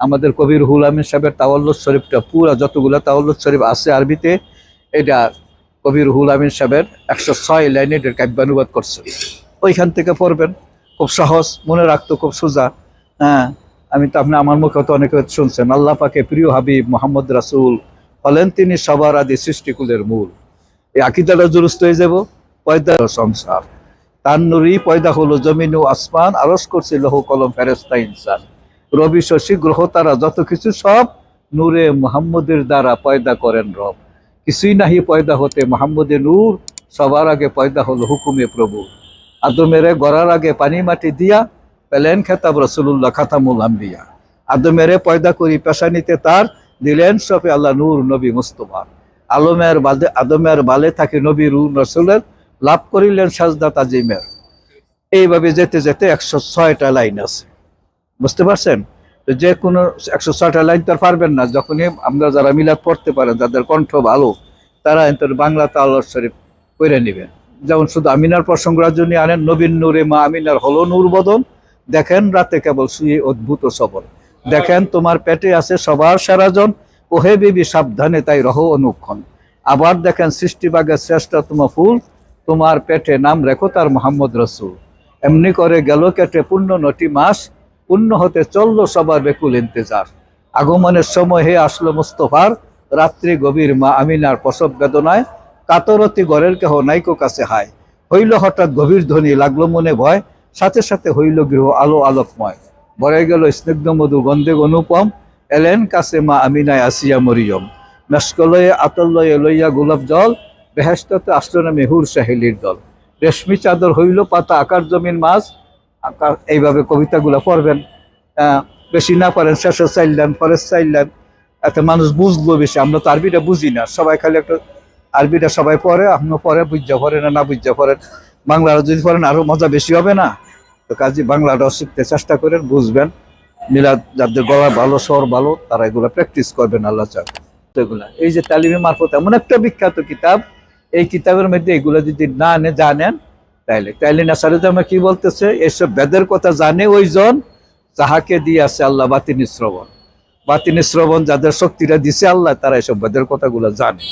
আমাদের কবির হুল আমিন সাহেবের তাওয়াল্লুদ শরীফটা পুরা যতগুলো তাওয়াল্লুদ শরীফ আছে আরবিতে, এটা কবির হুল আমিন সাহেবের একশো ছয় লাইনে এটার কাব্যানুবাদ করছে। ওইখান থেকে পড়বেন, খুব সহজ, মনে রাখতো খুব সোজা। হ্যাঁ আমি তো আপনি আমার মুখে তো অনেকে শুনছেন, আল্লাহ পাকে প্রিয় হাবিব মোহাম্মদ রাসুল হলেন তিনি সবার আদি সৃষ্টিকুলের মূল। এই আকিদাটা জুরুস্ত হয়ে যাব, পয়দা সংসার। তার নুরি পয়দা হলো জমিন ও আসমান আরস করছে লৌহ, কলম ফেরেস্তা ইনসান। রবি শশী গ্রহ তারা যত কিছু সব নূরে মোহাম্মদের দ্বারা পয়দা করেন রব। কিছুই নাহি পয়দা হতে, মোহাম্মদে নূর, সবার আগে পয়দা হলো হুকুমে প্রভু আদমেরে গড়ার আগে পানি মাটি দিয়া, পেলেন খেতাব রসুল্লাহ খাতামুল আম্বিয়া। আদমেরে পয়দা করি পেশানিতে তার, দিলেন সফে আল্লাহ নূর নবী মুস্তফা। আলমের বাদে আদমের বালে থাকে নবী রুর রসুলের, লাভ করিলেন সাজদা তাজিমের। এইভাবে যেতে যেতে একশো ছয়টা লাইন আছে। বুঝতে পারছেন? তো যে কোনো একশো ছয়টা লাইন তো পারবেন না। যখনই আমরা যারা মিলাদ পড়তে পারেন, যাদের কণ্ঠ ভালো, তারা এন্তর বাংলা তাল্লাহ শরীফ করে নেবেন। যেমন শুধু আমিনার প্রসঙ্গের জন্য আনেন, নবীন নূরে মা আমিনার হলো নূর বদন। দেখেন রাতে কেবল শুয়ে অদ্ভুত সবল। দেখেন তোমার পেটে আছে সবার সারাজন। ওহে বিবি, সাবধানে তাই রহ অনুক্ষণ। আবার দেখেন সৃষ্টিবাগের শ্রেষ্ঠতম ফুল। তোমার পেটে নাম রেখো তার মোহাম্মদ রসুল। এমনি করে গেল কেটে পূর্ণ নটি মাস। পূর্ণ হতে চলল সবার বেকুল ইন্তজার। আগমনের সময় হে আসলো মুস্তফার, রাত্রি গভীর মা আমিনার প্রসব বেদনায়, কাতরতি গড়ের কেহ নাইকো কাছে হায়। হইল হঠাৎ গভীর ধ্বনি, লাগল মনে ভয়, সাথে সাথে হইল গৃহ আলো আলোকময়। বরে গেল স্নিগ্ধ মধু গন্ধে অনুপম, এলেন কাছে মা আমিনায় আসিয়া মরিয়ম। মেসকলয়ে আতলয়ে লইয়া গোলাপ জল বেহেস্ততে আসলো মেহুর সাহেলির দল। রেশমি চাদর হইল পাতা আকার জমিন মাছ এইভাবে কবিতাগুলো পড়বেন বেশি না পারেন শেষে চাইলেন পরে চাইলেন এতে মানুষ বুঝলো বেশি। আমরা তো আরবিটা বুঝি না, সবাই খালি একটা আরবিটা সবাই পড়ে আপনিও পড়ে বুঝতে পড়েন না না বুঝা পড়েন বাংলাটা যদি পড়েন, আরও মজা বেশি হবে না? তো কাজে বাংলাটাও শিখতে চেষ্টা করেন, বুঝবেন। মিলাদ যাদের গলা ভালো, স্বর ভালো, তারা এগুলো প্র্যাকটিস করবেন, আল্লাহ চাক। তো এগুলা। এই যে তালিমে মারফত, এমন একটা বিখ্যাত কিতাব, এই কিতাবের মধ্যে এগুলো যদি নে জানেন তাইলে তাইলে নাসারুজ্জামা কি বলতেছে? এইসব বেদের কথা জানে ওইজন, যাহাকে দিয়ে আছে আল্লাহ বাতিনি শ্রবণ। বাতিনি শ্রবণ যাদের শক্তিটা দিছে আল্লাহ, তারা এসব বেদের কথাগুলো জানে।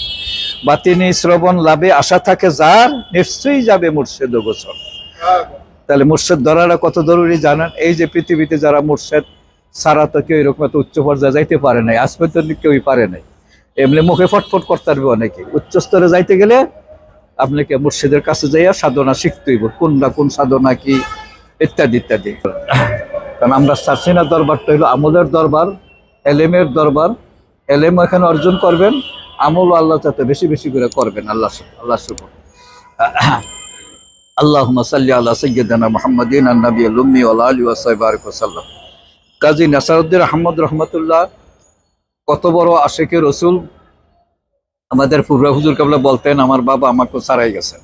বাতিনি শ্রবণ লাভে আশা থাকে যার নিশ্চয়ই যাবে মুর্শেদ গোসর তাহলে মুর্শেদ ধরাটা কত জরুরি জানেন? এই যে পৃথিবীতে যারা মুর্শেদ, সারা তো কেউ এরকম এত উচ্চ পর্যায়ে যাইতে পারে নাই আজ পর্যন্ত কেউই পারে নাই। এমনি মুখে ফটফট করতে পারবে অনেকে। উচ্চস্তরে যাইতে গেলে আপনাকে মুর্শিদের কাছে যাইয়া সাধনা শিখতে হইব। কোনটা কোন সাধনা কি, ইত্যাদি ইত্যাদি। কারণ আমরা সাসিনা দরবারটা হইল আমলের দরবার, এলেমের দরবার। এলেম এখানে অর্জন করবেন আমল আল্লাহ যাতে বেশি বেশি করে করবেন আল্লাহ আল্লাহ শুকর। আল্লাহুম্মা সাল্লি আলা সাইয়্যিদিনা মুহাম্মাদিন আন-নবী লুম্মি ওয়া আলি ওয়া কাজী নাসারউদ্দিন আহমদ রহমতুল্লাহ কত বড় আশেকে রসুল আমাদের ফুরফুরা হুজুর কাবলা বলতেন, আমার বাবা আমাকে সারাই গেছেন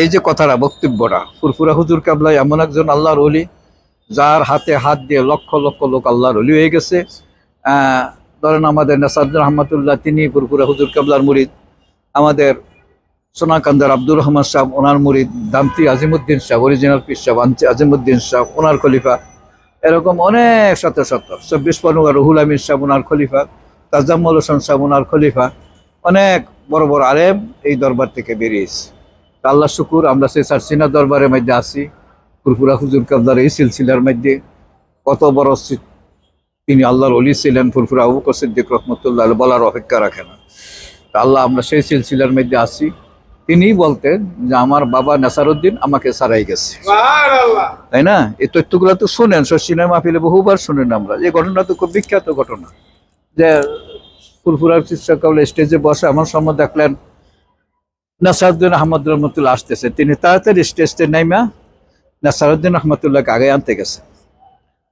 এই যে কথাটা, বক্তব্যটা, ফুরফুরা হুজুর কাবলা এমন একজন আল্লাহর অলি যার হাতে হাত দিয়ে লক্ষ লক্ষ লোক আল্লাহর অলি হয়ে গেছে। ধরেন আমাদের নাসারুদ্দিন রহমতুল্লাহ, তিনি ফুরফুরা হুজুর কাবলার মুরিদ। আমাদের সোনাকান্দার আব্দুর রহমান সাহেব, ওনার মুরিদ। দামতি আজিমুদ্দিন সাহেব অরিজিনাল পিস সাহেব আনতি আজিমুদ্দিন সাহেব, ওনার খলিফা। এরকম অনেক শত শত চব্বিশ পরগনা রুহুল আমিন সাহেব, ওনার খলিফা। তাজাম্মুল হোসেন সাহেব, ওনার খলিফা। অনেক বড় বড় আলেম এই দরবার থেকে বেরিয়েছে আল্লাহ শুকুর আমরা সেই সারসিনা দরবারের মধ্যে আছি ফুরফুরা হুজুর কাবদার এই সিলসিলার মধ্যে। কত বড় তিনি আল্লাহর অলি ছিলেন ফুরফুরা আবু বকর সিদ্দিক রহমতুল্লাহ বলার অপেক্ষা রাখে না। তা আল্লাহ আমরা সেই সিলসিলার মধ্যে আছি। তিনি বলতেন যে আমার বাবা নাসারুদ্দিন আমাকে সারাই গেছে। তাই না? এই তথ্যগুলো তো শুনেন শশিনের মাহফিলে বহুবার শুনেন আমরা। এই ঘটনা তো খুব বিখ্যাত ঘটনা। যে ফুরফুরার শিক্ষক স্টেজে বসে আমার সামনে দেখলেন নাসারুদ্দিন আহমদ রহমতুল্লাহ আসতেছে। তিনি তাড়াতাড়ি স্টেজে নাইমা নাসারুদ্দিন রহমতুল্লাহকে আগে আনতে গেছে।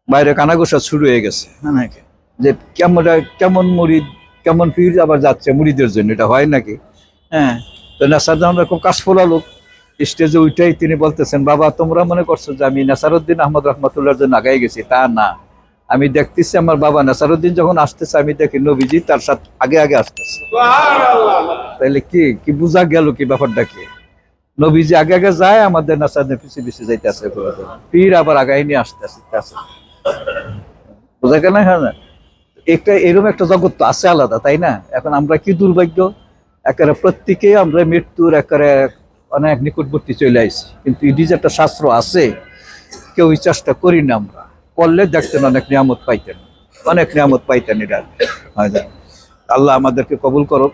বাইরে কানাঘোষা শুরু হয়ে গেছে। হ্যাঁ যে কেমন কেমন মুড়িদ কেমন পীর আবার যাচ্ছে মুড়িদের জন্য, এটা হয় নাকি? হ্যাঁ তো নাসারুদ্দিন খুব ফোলা লোক। স্টেজে উঠেই তিনি বলতেছেন, বাবা, তোমরা মনে করছ যে আমি নাসারুদ্দিন আহমদ রহমতুল্লাহর জন্য আগাই গেছি? তা না। আমি দেখতেছি আমার বাবা নাসারুদ্দিন যখন আসতেছে আমি দেখি নবীজি তার সাথে আগে আগে আসতেছে। তাহলে কি কি বোঝা গেল কি ব্যাপারটা কি? নবীজি আগে আগে যায় আমাদের নাসারুদ্দিন পিছিয়ে পিছিয়ে যাইতে আসে পীর আবার আগাই নিয়ে আসতে আসতে বোঝা গেল হ্যাঁ? একটা এরকম একটা জগৎ তো আছে আলাদা তাই না? এখন আমরা কি দুর্ভাগ্য? একেবারে প্রত্যেকেই আমরা মৃত্যুর একেবারে অনেক নিকটবর্তী চলে আসি কিন্তু ইডিজ একটা শাস্ত্র আছে কেউই চেষ্টা করি না আমরা। পড়লে দেখতেন অনেক নিয়ামত পাইতেন অনেক নিয়ামত পাইতেন এটা আল্লাহ আমাদেরকে কবুল করুক।